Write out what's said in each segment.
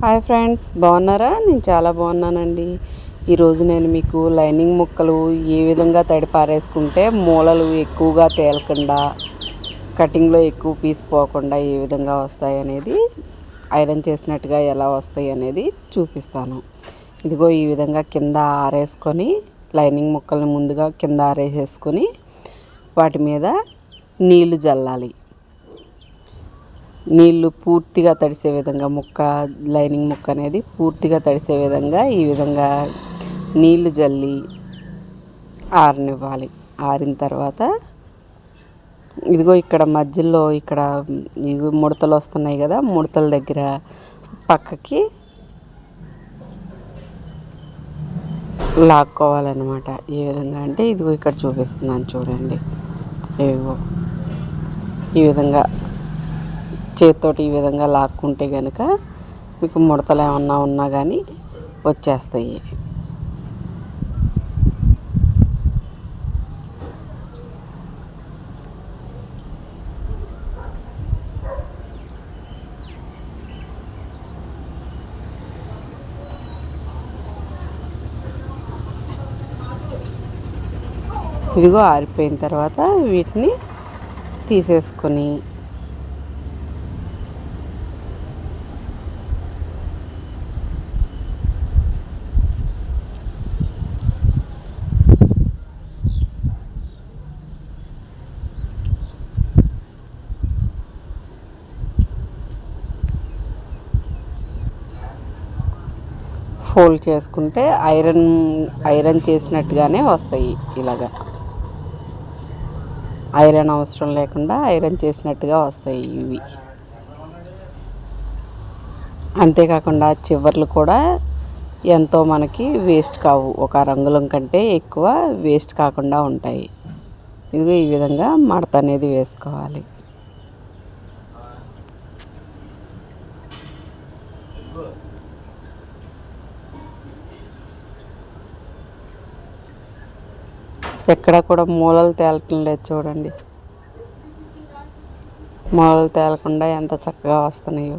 Hi friends బాగున్నారా? నేను చాలా బాగున్నానండి. ఈరోజు నేను మీకు లైనింగ్ ముక్కలు ఏ విధంగా తడి పారేసుకుంటే మూలలు ఎక్కువగా తేలకుండా కటింగ్లో ఎక్కువ పీస్ పోకుండా ఏ విధంగా వస్తాయి అనేది ఐరన్ చేసినట్టుగా ఎలా వస్తాయి అనేది చూపిస్తాను. ఇదిగో ఈ విధంగా కింద ఆరేసుకొని లైనింగ్ ముక్కల్ని ముందుగా కింద ఆరేసేసుకొని వాటి మీద నీళ్ళు జల్లాలి. నీళ్ళు పూర్తిగా తడిసే విధంగా ముక్క లైనింగ్ ముక్క అనేది పూర్తిగా తడిసే విధంగా ఈ విధంగా నీళ్ళు జల్లి ఆరనివ్వాలి. ఆరిన తర్వాత ఇదిగో ఇక్కడ మధ్యలో ఇక్కడ ఇవి ముడతలు వస్తున్నాయి కదా ముడతల దగ్గర పక్కకి లాక్కోవాలన్నమాట. ఏ విధంగా అంటే ఇదిగో ఇక్కడ చూపిస్తున్నాను చూడండి. ఏవో ఈ విధంగా చేతితోటి ఈ విధంగా లాక్కుంటే కనుక మీకు ముడతలు ఏమన్నా ఉన్నా కానీ వచ్చేస్తాయి. ఇదిగో ఆరిపోయిన తర్వాత వీటిని తీసేసుకొని ఫోల్డ్ చేసుకుంటే ఐరన్ ఐరన్ చేసినట్టుగానే వస్తాయి ఇలాగా. ఐరన్ అవసరం లేకుండా ఐరన్ చేసినట్టుగా వస్తాయి ఇవి. అంతేకాకుండా చివర్లు కూడా ఎంతో మనకి వేస్ట్ కావు. ఒక రంగులం కంటే ఎక్కువ వేస్ట్ కాకుండా ఉంటాయి. ఇదిగో ఈ విధంగా మడత అనేది వేసుకోవాలి. ఎక్కడ కూడా మూలలు తేలటం లేదు చూడండి. మూలలు తేలకుండా ఎంత చక్కగా వస్తున్నాయో.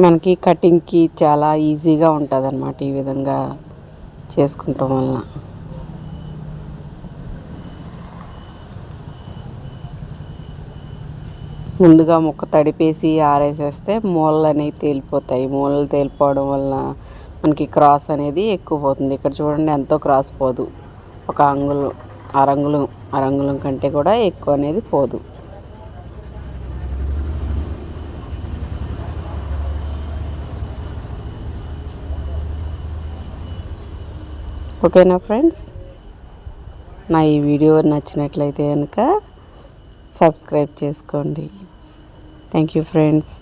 మనకి కటింగ్కి చాలా ఈజీగా ఉంటుంది అన్నమాట ఈ విధంగా చేసుకుంటాం వలన. ముందుగా ముక్క తడిపేసి ఆరేసేస్తే మూలలు అనేవి తేలిపోతాయి. మూలలు తేలిపోవడం వలన మనకి క్రాస్ అనేది ఎక్కువ పోతుంది. ఇక్కడ చూడండి ఎంతో క్రాస్ పోదు. ఒక అంగుళం అరంగులం అరంగుళం కంటే కూడా ఎక్కువ అనేది పోదు. ఓకేనా ఫ్రెండ్స్? నా ఈ వీడియో నచ్చినట్లయితే కనుక సబ్స్క్రైబ్ చేసుకోండి. Thank you friends.